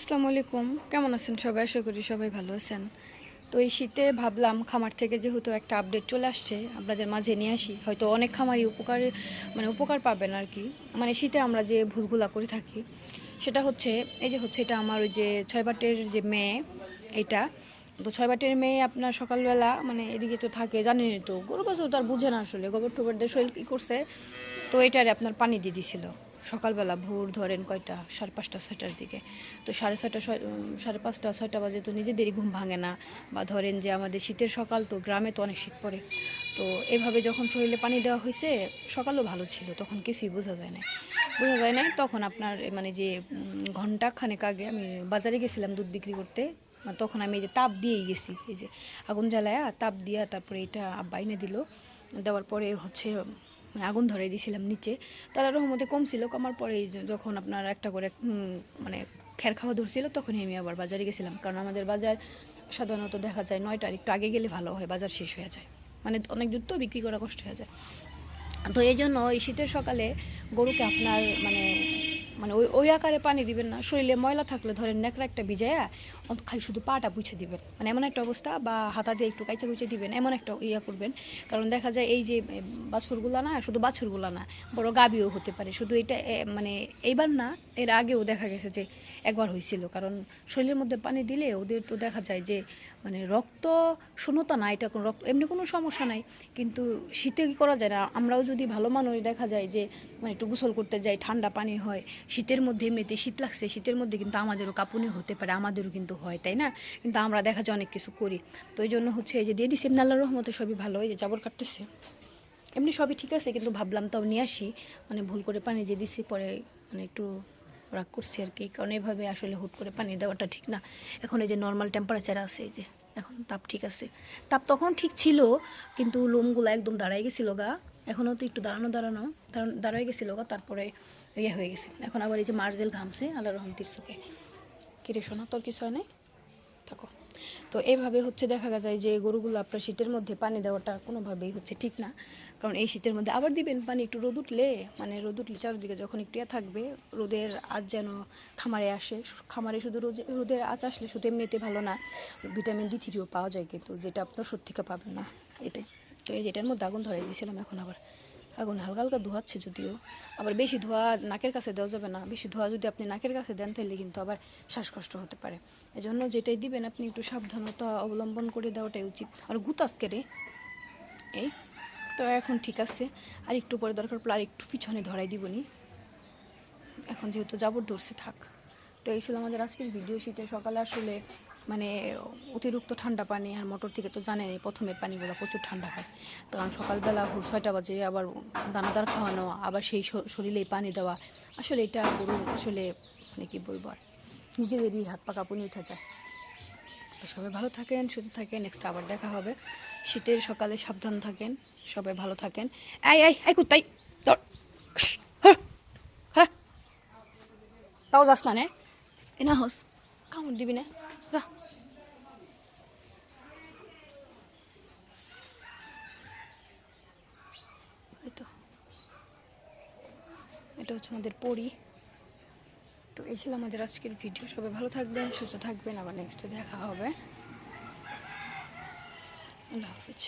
আসসালামু আলাইকুম। কেমন আছেন সবাই? আশা করি সবাই ভালো আছেন। তো এই শীতে ভাবলাম খামার থেকে যেহেতু একটা আপডেট চলে আসছে, আপনাদের মাঝে নিয়ে আসি। হয়তো অনেক খামারই উপকার মানে উপকার পাবেন আর কি। মানে শীতে আমরা যে ভুলগুলা করে থাকি, সেটা হচ্ছে, এই যে হচ্ছে এটা আমার ওই যে ছয় বাটের যে মেয়ে, এটা। তো ছয় বাটের মেয়ে আপনার সকালবেলা মানে এদিকে তো থাকে, জানেনই তো। গরু বাছুর তো আর বুঝে না আসলে। গোবর টোবরদের শরীর কী করছে? তো এটারে আপনার পানি দিয়ে দিছিল। সকালবেলা ভোর ধরেন কয়টা? সাড়ে পাঁচটা, ছয়টার দিকে। তো সাড়ে ছয়টা, ছয় সাড়ে পাঁচটা, ছয়টা বাজে তো নিজেদেরই ঘুম ভাঙে না। বা ধরেন যে আমাদের শীতের সকাল, তো গ্রামে তো অনেক শীত পড়ে। তো এভাবে যখন শরীরে পানি দেওয়া হয়েছে, সকালও ভালো ছিল, তখন কিছুই বোঝা যায় না বোঝা যায় না তখন আপনার মানে যে ঘণ্টা খানেক আগে আমি বাজারে গেছিলাম দুধ বিক্রি করতে মানে তখন আমি এই যে তাপ দিয়েই গেছি, এই যে আগুন জ্বালায়া তাপ দিয়া তারপরে এটা আব্বা এনে দিল। দেওয়ার পরে হচ্ছে মানে আগুন ধরে দিয়েছিলাম নিচে। তাদের রহমতে কম ছিল, কমার পরে যখন আপনার একটা করে মানে খের খাওয়া ধরছিল, তখনই আমি আবার বাজারে গেছিলাম। কারণ আমাদের বাজার সাধারণত দেখা যায় নয়টার, একটু আগে গেলে ভালো হয়, বাজার শেষ হয়ে যায়। মানে অনেক দূর তো বিক্রি করা কষ্ট হয়ে যায়। তো এই জন্য এই শীতের সকালে গরুকে আপনার মানে মানে ওই ওই আকারে পানি দিবেন না। শরীরে ময়লা থাকলে ধরেন নেকড়া একটা ভিজায়া অন্ত খালি শুধু পাটা পুছে দিবেন। মানে এমন একটা অবস্থা বা হাতা দিয়ে একটু কাইচা কুচে দিবেন, এমন একটা ইয়া করবেন। কারণ দেখা যায় এই যে বাছুরগুলা না, শুধু বাছুরগুলা না, বড় গাবিও হতে পারে। শুধু এটা মানে এইবার না, এর আগেও দেখা গেছে যে একবার হয়েছিল কারণ শরীরের মধ্যে পানি দিলে ওদের তো দেখা যায় যে মানে রক্ত শূন্যতা না, এটা কোনো রক্ত, এমনি কোনো সমস্যা নাই। কিন্তু শীতে কী করা যায় না? আমরাও যদি ভালো মানুষ, দেখা যায় যে মানে একটু গোসল করতে যাই, ঠান্ডা পানি হয়, শীতের মধ্যে এমনিতে শীত লাগছে, শীতের মধ্যে কিন্তু আমাদেরও কাঁপুনি হতে পারে, আমাদেরও কিন্তু হয়, তাই না? কিন্তু আমরা দেখা যায় অনেক কিছু করি। তো ওই জন্য হচ্ছে এই যে দিয়ে দিছি এমনি আল্লাহর রহমতে সবই ভালো, এই যে জাবর কাটতেছে। এমনি সবই ঠিক আছে, কিন্তু ভাবলাম তাও নিয়ে আসি মানে ভুল করে পানি দিয়ে দিছি, পরে মানে একটু রাগ করছি আর কি। কারণ এভাবে আসলে হুট করে পানি দেওয়াটা ঠিক না। এখন এই যে নর্মাল টেম্পারেচার আছে, এই যে এখন তাপ ঠিক আছে। তাপ তখন ঠিক ছিল, কিন্তু লোমগুলো একদম দাঁড়াই গেছিল গা। এখনও তো একটু দাঁড়ানো দাঁড়ানো দাঁড়াই গেছিল গা, তারপরে ইয়ে হয়ে গেছে। এখন আবার এই যে মার্জেল ঘামছে আল্লাহ রহমতির চোখে। কিরে শোনা তোর কিছু হয় নাই? তো এইভাবে হচ্ছে দেখা যায় যে গরুগুলো আপনার শীতের মধ্যে পানি দেওয়াটা কোনোভাবেই হচ্ছে ঠিক না। কারণ এই শীতের মধ্যে আবার দিবেন পানি একটু রোদ উঠলে? মানে রোদ উঠলে চারিদিকে যখন একটু থাকবে, রোদের আজ যেন খামারে আসে। খামারে শুধু রোদে রোদের আঁচ আসলে শুধু এমনিতে ভালো না, ভিটামিন ডি থ্রিও পাওয়া যায় কিন্তু, যেটা আপনার সত্যিকা পাবেন না। এটাই। তো এই যেটার মধ্যে আগুন ধরাই দিয়েছিলাম, এখন আবার আগুন হালকা হালকা ধোয়াচ্ছে যদিও। আবার বেশি ধোয়া নাকের কাছে দেওয়া যাবে না। বেশি ধোয়া যদি আপনি নাকের কাছে দেন তাহলে কিন্তু আবার শ্বাসকষ্ট হতে পারে। এজন্য যেটাই দিবেন, আপনি একটু সাবধানতা অবলম্বন করে দেওয়াটাই উচিত। আর গুতাসকে রে। এই, তো এখন ঠিক আছে। আর একটু পরে দরকার পড়লে আর একটু পিছনে ধরাই দিবনি। এখন যেহেতু যাবর ধরছে, থাক। তো এই ছিল আমাদের আজকের ভিডিও। শীতের সকালে আসলে মানে অতিরিক্ত ঠান্ডা পানি আর মোটর থেকে তো জানেনই, প্রথমের পানিগুলো প্রচুর ঠান্ডা হয়। তো কারণ সকালবেলা ছয়টা বাজে আবার দানাদার খাওয়ানো, আবার সেই শরীরেই পানি দেওয়া, আসলে এটা গরু আসলে মানে কি বলব আর, নিজেদেরই হাত পা কাঁপুনি উঠে যায়। তো সবাই ভালো থাকেন, সুস্থ থাকেন নেক্সট আবার দেখা হবে। শীতের সকালে সাবধান থাকেন, সবাই ভালো থাকেন। এই এই এই কুত্তাই তাও যাস না নে? এ না হোস, কামড় দিবি না। যা। এই তো এটা হচ্ছে আমাদের পরি। তো এই ছিল আমাদের আজকের ভিডিও সবাই ভালো থাকবেন, সুস্থ থাকবেন। আবার নেক্সটে দেখা হবে। আল্লাহ হাফিজ।